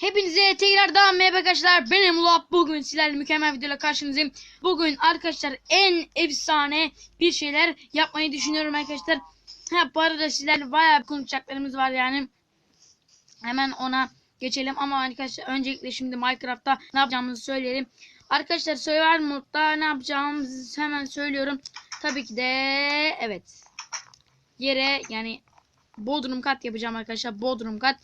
Hepinize tekrardan merhaba arkadaşlar. Ben Emullah. Bugün sizlerle mükemmel videoyla karşınızdayım. Bugün arkadaşlar en efsane bir şeyler yapmayı düşünüyorum arkadaşlar. Ha bu arada sizlerle bayağı konuşacaklarımız var yani. Hemen ona geçelim ama arkadaşlar öncelikle şimdi Minecraft'ta ne yapacağımızı söyleyelim. Arkadaşlar Survival modda ne yapacağımızı hemen söylüyorum. Tabii ki de evet. Yere yani Bodrum kat yapacağım arkadaşlar. Bodrum kat.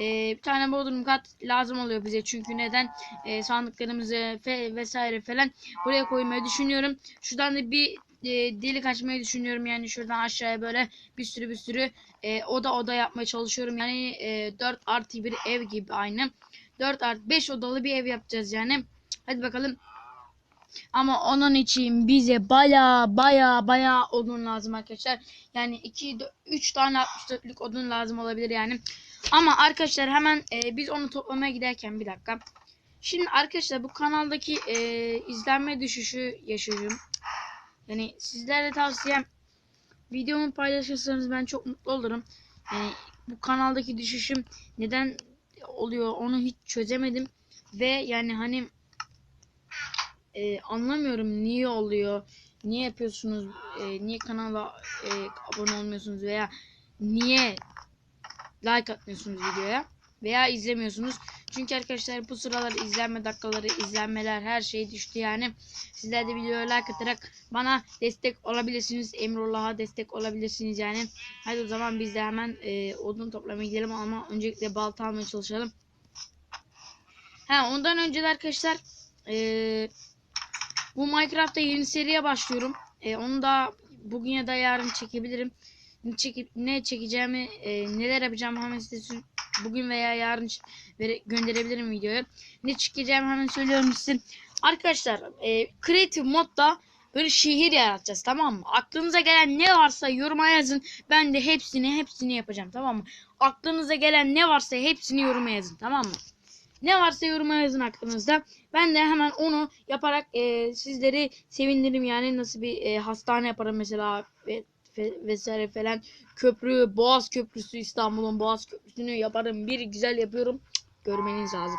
Ee, bir tane bodrum kat lazım oluyor bize. Çünkü neden? Ee, sandıklarımızı fe- vesaire falan buraya koymayı düşünüyorum. Şuradan da bir e, delik açmayı düşünüyorum. Yani şuradan aşağıya böyle bir sürü bir sürü e, oda oda yapmaya çalışıyorum. Yani e, 4 artı bir ev gibi aynı. 4 artı 5 odalı bir ev yapacağız yani. Hadi bakalım. Ama onun için bize baya baya baya odun lazım arkadaşlar. Yani 2 3 tane 64'lük odun lazım olabilir yani. Ama arkadaşlar hemen e, biz onu toplamaya giderken bir dakika. Şimdi arkadaşlar bu kanaldaki e, izlenme düşüşü yaşıyorum. Yani sizlere tavsiyem videomu paylaşırsanız ben çok mutlu olurum. Yani bu kanaldaki düşüşüm neden oluyor onu hiç çözemedim. Ve yani hani e, anlamıyorum niye oluyor. Niye yapıyorsunuz? e, niye kanala e, abone olmuyorsunuz veya niye like atmıyorsunuz videoya veya izlemiyorsunuz. Çünkü arkadaşlar bu sıralar izlenme dakikaları, izlenmeler her şey düştü yani. Sizler de videoya like atarak bana destek olabilirsiniz. Emrullah'a destek olabilirsiniz yani. Hadi o zaman biz de hemen e, odun toplamaya gidelim ama öncelikle balta almaya çalışalım. Ha ondan önce de arkadaşlar e, bu Minecraft'ta yeni seriye başlıyorum. E, onu da bugün ya da yarın çekebilirim. Çekip ne çekeceğimi, e, neler yapacağımı hemen size bugün veya yarın gönderebilirim videoyu. Ne çekeceğimi hemen söylüyorum size. Arkadaşlar, e, Creative modda böyle şehir yaratacağız tamam mı? Aklınıza gelen ne varsa yoruma yazın. Ben de hepsini hepsini yapacağım tamam mı? Aklınıza gelen ne varsa hepsini yoruma yazın tamam mı? Ne varsa yoruma yazın aklınızda. Ben de hemen onu yaparak e, sizleri sevinirim yani nasıl bir e, hastane yaparım mesela ve- vesaire falan. Köprü, Boğaz Köprüsü İstanbul'un Boğaz Köprüsü'nü yaparım. Bir güzel yapıyorum. Görmeniz lazım.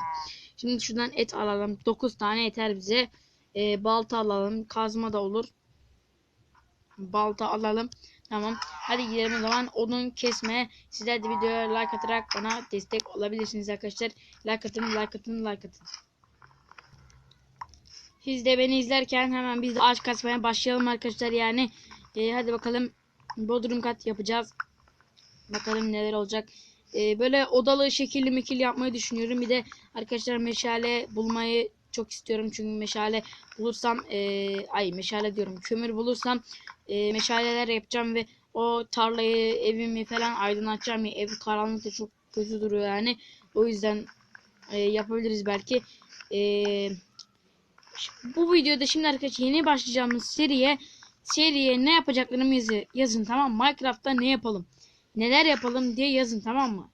Şimdi şuradan et alalım. 9 tane yeter bize. E, balta alalım. Kazma da olur. Balta alalım. Tamam. Hadi gidelim o zaman odun kesmeye. Sizler de videoya like atarak bana destek olabilirsiniz arkadaşlar. Like atın, like atın, like atın. Siz de beni izlerken hemen biz de ağaç kasmaya başlayalım arkadaşlar yani. Ee, hadi bakalım bodrum kat yapacağız. Bakalım neler olacak. Ee, böyle odalı şekilli mekil yapmayı düşünüyorum. Bir de arkadaşlar meşale bulmayı çok istiyorum. Çünkü meşale bulursam ee, ay meşale diyorum kömür bulursam ee, meşaleler yapacağım ve o tarlayı evimi falan aydınlatacağım. Ev karanlıkta çok kötü duruyor yani. O yüzden ee, yapabiliriz belki. Eee bu videoda şimdi arkadaşlar yeni başlayacağımız seriye seriye ne yapacaklarımı yazı, yazın tamam? Minecraft'ta ne yapalım? Neler yapalım diye yazın tamam mı?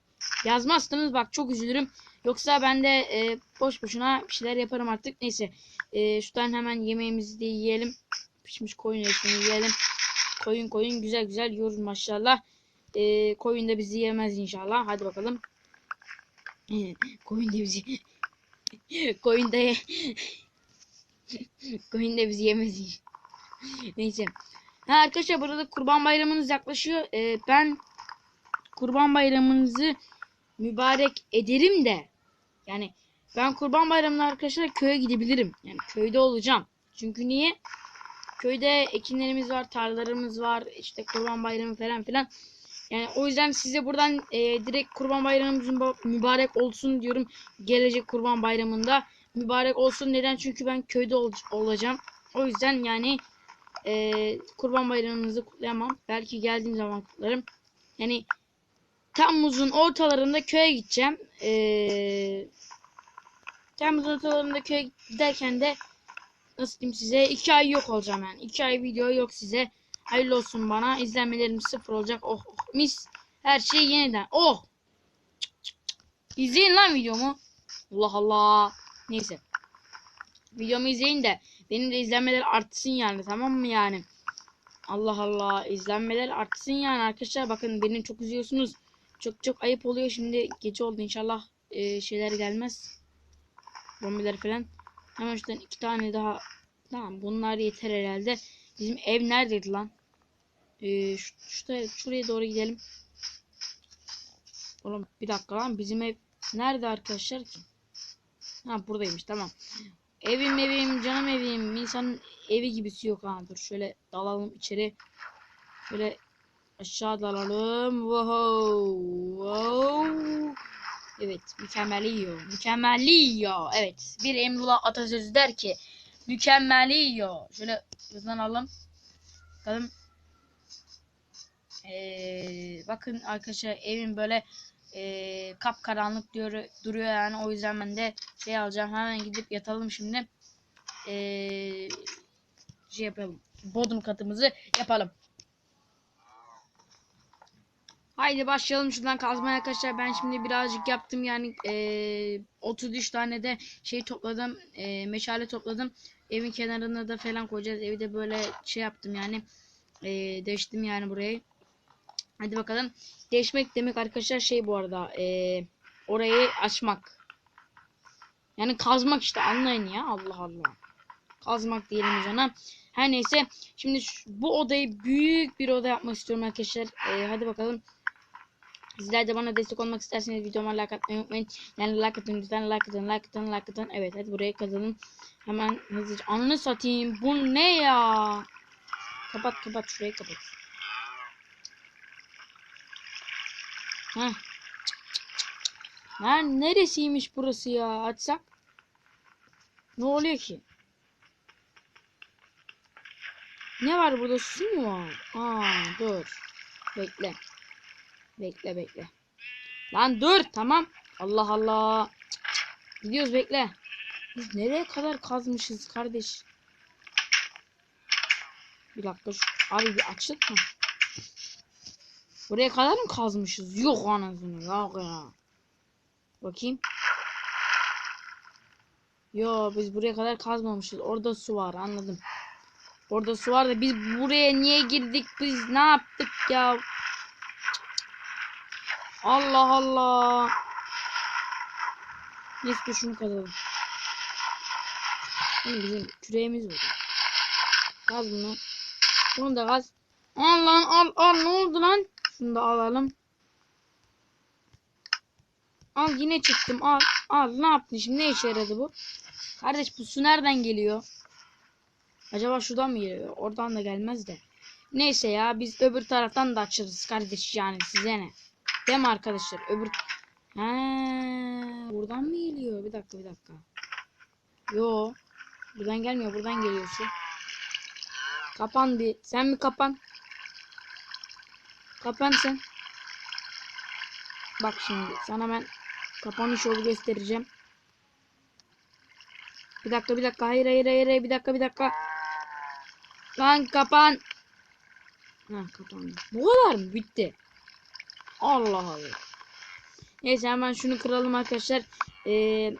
Yazmazsanız bak çok üzülürüm. Yoksa ben de e, boş boşuna bir şeyler yaparım artık. Neyse. E, şuradan hemen yemeğimizi de yiyelim. Pişmiş koyun etini yiyelim. Koyun koyun güzel güzel yiyoruz maşallah. E, koyun da bizi yemez inşallah. Hadi bakalım. koyun da bizi koyun da Koyun da bizi yemez. Neyse. Ha arkadaşlar burada kurban bayramınız yaklaşıyor. Ee, ben kurban bayramınızı mübarek ederim de yani ben kurban bayramında arkadaşlar köye gidebilirim. Yani köyde olacağım. Çünkü niye? Köyde ekinlerimiz var, tarlalarımız var, işte kurban bayramı falan filan. Yani o yüzden size buradan e, direkt kurban bayramımız müba- mübarek olsun diyorum. Gelecek kurban bayramında mübarek olsun. Neden? Çünkü ben köyde ol- olacağım. O yüzden yani e, kurban bayramınızı kutlayamam. Belki geldiğim zaman kutlarım. Yani Temmuz'un ortalarında köye gideceğim. E, Temmuz'un ortalarında köye giderken de nasıl diyeyim size iki ay yok olacağım yani. iki ay video yok size. Hayırlı olsun bana. İzlenmelerim sıfır olacak. Oh, oh mis. Her şey yeniden. Oh. Cık, cık, cık. İzleyin lan videomu. Allah Allah. Neyse. Videomu izleyin de benim de izlenmeler artsın yani tamam mı yani? Allah Allah izlenmeler artsın yani arkadaşlar bakın beni çok üzüyorsunuz. Çok çok ayıp oluyor şimdi gece oldu inşallah e, şeyler gelmez. Zombiler falan. Hemen şuradan iki tane daha. Tamam bunlar yeter herhalde. Bizim ev neredeydi lan? Ee, şu, şuraya, şuraya doğru gidelim. Oğlum bir dakika lan bizim ev nerede arkadaşlar ki? Ha buradaymış tamam. Evim evim canım evim insanın evi gibisi yok ha dur şöyle dalalım içeri. Şöyle aşağı dalalım. Wow. Wow. Evet mükemmeli yiyor. Mükemmeli yiyor. Evet bir Emrullah atasözü der ki mükemmeli yiyor. Şöyle hızlanalım. Bakalım. Ee, bakın arkadaşlar evin böyle e, kapkaranlık diyor, duruyor yani. O yüzden ben de şey alacağım. Hemen gidip yatalım şimdi. Ee, şey yapalım. Bodrum katımızı yapalım. Haydi başlayalım şuradan kazmaya arkadaşlar. Ben şimdi birazcık yaptım yani e, 33 tane de şey topladım. E, meşale topladım. Evin kenarına da falan koyacağız. Evi de böyle şey yaptım yani. E, değiştim yani burayı Hadi bakalım. Değişmek demek arkadaşlar şey bu arada. eee, orayı açmak. Yani kazmak işte anlayın ya. Allah Allah. Kazmak diyelim ona. Her neyse. Şimdi şu- bu odayı büyük bir oda yapmak istiyorum arkadaşlar. Eee, hadi bakalım. Sizler de bana destek olmak isterseniz videoma like atmayı unutmayın. Yani like atın lütfen like atın like atın like atın. Evet hadi buraya kazalım. Hemen hızlıca. Ananı satayım. Bu ne ya? Kapat kapat şurayı kapat. Heh. Lan neresiymiş burası ya? Açsak. Ne oluyor ki? Ne var burada? Su mu var? Aa dur. Bekle. Bekle bekle. Lan dur tamam. Allah Allah. Gidiyoruz bekle. Biz nereye kadar kazmışız kardeş? Bir dakika şu abi bir açık mı? Buraya kadar mı kazmışız? Yok anasını yok ya. Bakayım. Yo biz buraya kadar kazmamışız. Orada su var anladım. Orada su var da biz buraya niye girdik? Biz ne yaptık ya? Allah Allah. Neyse dur şunu kazalım. Oğlum bizim küreğimiz var. Kaz bunu. Bunu da kaz. Al lan al al ne oldu lan? Şunu da alalım. Al yine çıktım al. Al ne yaptın şimdi ne işe yaradı bu? Kardeş bu su nereden geliyor? Acaba şuradan mı geliyor? Oradan da gelmez de. Neyse ya biz öbür taraftan da açarız kardeş yani size ne? Değil mi arkadaşlar? Öbür... He, buradan mı geliyor? Bir dakika bir dakika. Yo. Buradan gelmiyor. Buradan geliyor su. Kapan bir. Sen mi kapan? Kapan sen. Bak şimdi sana ben kapanış yolu göstereceğim. Bir dakika bir dakika hayır hayır hayır bir dakika bir dakika. Lan kapan. Ha kapandı. Bu kadar mı? Bitti. Allah Allah. Neyse hemen şunu kıralım arkadaşlar. Ee,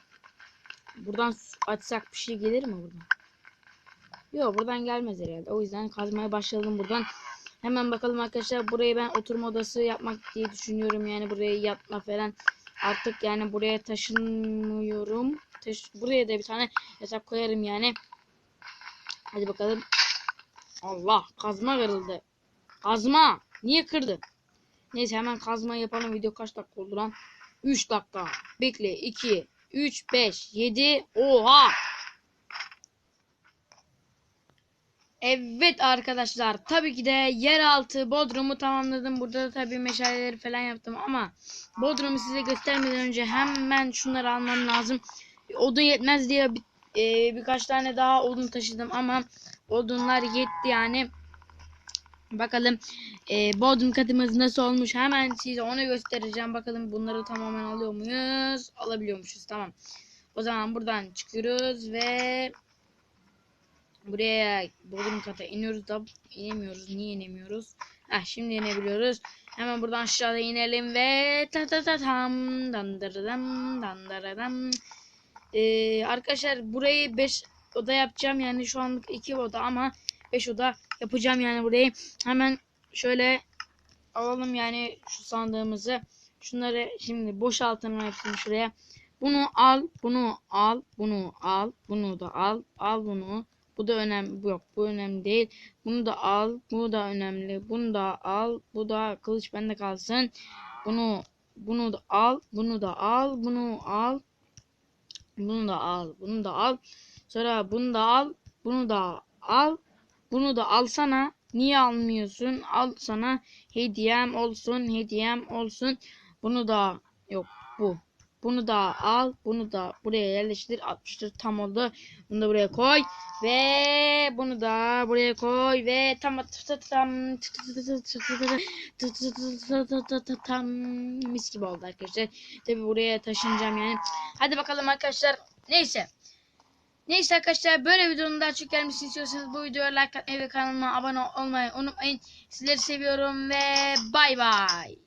buradan açsak bir şey gelir mi buradan? Yok buradan gelmez herhalde. O yüzden kazmaya başlayalım buradan. Hemen bakalım arkadaşlar. Burayı ben oturma odası yapmak diye düşünüyorum. Yani buraya yatma falan. Artık yani buraya taşınmıyorum. Taş buraya da bir tane yatak koyarım yani. Hadi bakalım. Allah kazma kırıldı. Kazma. Niye kırdı? Neyse hemen kazma yapalım. Video kaç dakika oldu lan? 3 dakika. Bekle. 2, 3, 5, 7. Oha. Evet arkadaşlar tabii ki de yeraltı Bodrum'u tamamladım. Burada da tabii meşaleleri falan yaptım ama Bodrum'u size göstermeden önce hemen şunları almam lazım. Odun yetmez diye bir, e, birkaç tane daha odun taşıdım ama odunlar yetti yani. Bakalım e, Bodrum katımız nasıl olmuş hemen size onu göstereceğim. Bakalım bunları tamamen alıyor muyuz? Alabiliyormuşuz tamam. O zaman buradan çıkıyoruz ve Buraya bodrum kata iniyoruz da inemiyoruz. Niye inemiyoruz? Heh, şimdi inebiliyoruz. Hemen buradan aşağıda inelim ve ta ta ta tam dandırdım dandırdım. Ee, arkadaşlar burayı 5 oda yapacağım. Yani şu anlık 2 oda ama 5 oda yapacağım yani burayı. Hemen şöyle alalım yani şu sandığımızı. Şunları şimdi boşaltalım hepsini şuraya. Bunu al, bunu al, bunu al, bunu da al, al bunu. Bu da önemli, yok bu önemli değil. Bunu da al, bu da önemli. Bunu da al, bu da kılıç bende kalsın. Bunu, bunu da al, bunu da al, bunu al. Bunu da al, bunu da al. Sonra bunu da al, bunu da al. Bunu da alsana. Niye almıyorsun? Al sana hediyem olsun, hediyem olsun. Bunu da yok bu. Bunu da al, bunu da buraya yerleştir. 64 tam oldu. Bunu da buraya koy ve bunu da buraya koy ve tam tam tam mis gibi oldu arkadaşlar. Tabi buraya taşınacağım yani. Hadi bakalım arkadaşlar. Neyse. Neyse arkadaşlar böyle videonun daha çok gelmesini istiyorsanız bu videoya like atmayı ve kanalıma abone olmayı unutmayın. Sizleri seviyorum ve bay bay.